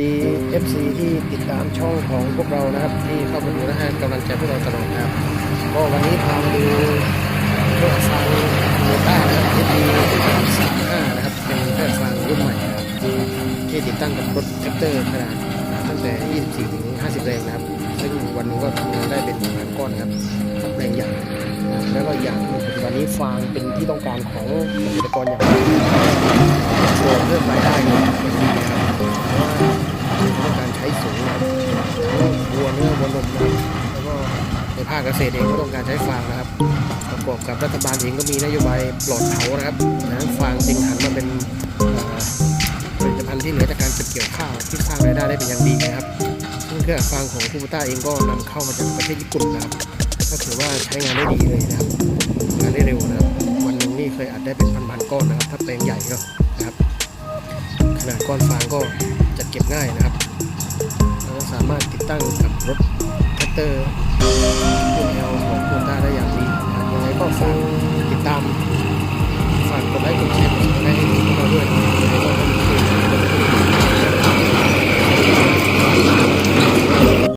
ดี FC ที่ติดตามช่องของพวกเรานะครับ ที่เข้ามาดูและให้กำลังใจพวกเราตลอดนะครับก็วันนี้พามาดูเครื่องฟังโยต้านะครับที่ดีสามห้านะครับ เป็นเครื่องฟังรุ่นใหม่นะครับที่ติดตั้งกับรถแท็กเตอร์ขนาดตั้งแต่ 24 ถึง 50 แรงนะครับ ซึ่งวันนี้ก็ทำงานได้เป็นพันก้อนครับกับแรงใหญ่แล้วก็อย่างปัจจุบันนี้ฟางเป็นที่ต้องการของเกษตรกรอย่างมาก วัวเนื้อวัวนมนะครับแล้วก็ในภาคเกษตรเองก็ต้องการใช้ฟางนะครับ ประกอบกับรัฐบาลเองก็มีนโยบายปลอดเผานะครับนะฟางจึงหันมาเป็นผลิตภัณฑ์ที่เหลือจากการเก็บเกี่ยวข้าวที่สร้างรายได้ได้เป็นอย่างดีนะครับซึ่งเครื่องฟางของคูบูต้าเองก็นำเข้ามาจากประเทศญี่ปุ่นนะครับ ก็ถือว่าใช้งานได้ดีเลยนะครับงานได้เร็วนะครับ วันหนึ่งนี่เคยอัดได้เป็นพันๆก้อนนะครับ ถ้าแปลงใหญ่ก็นะครับ ขนาดก้อนฟางก็จัดเก็บง่ายนะครับามารถติดตั้งกับรถแท็กเตอร์รุ่นเอลของคูต้าได้อย่างดียังไงก็ฝากติดตาม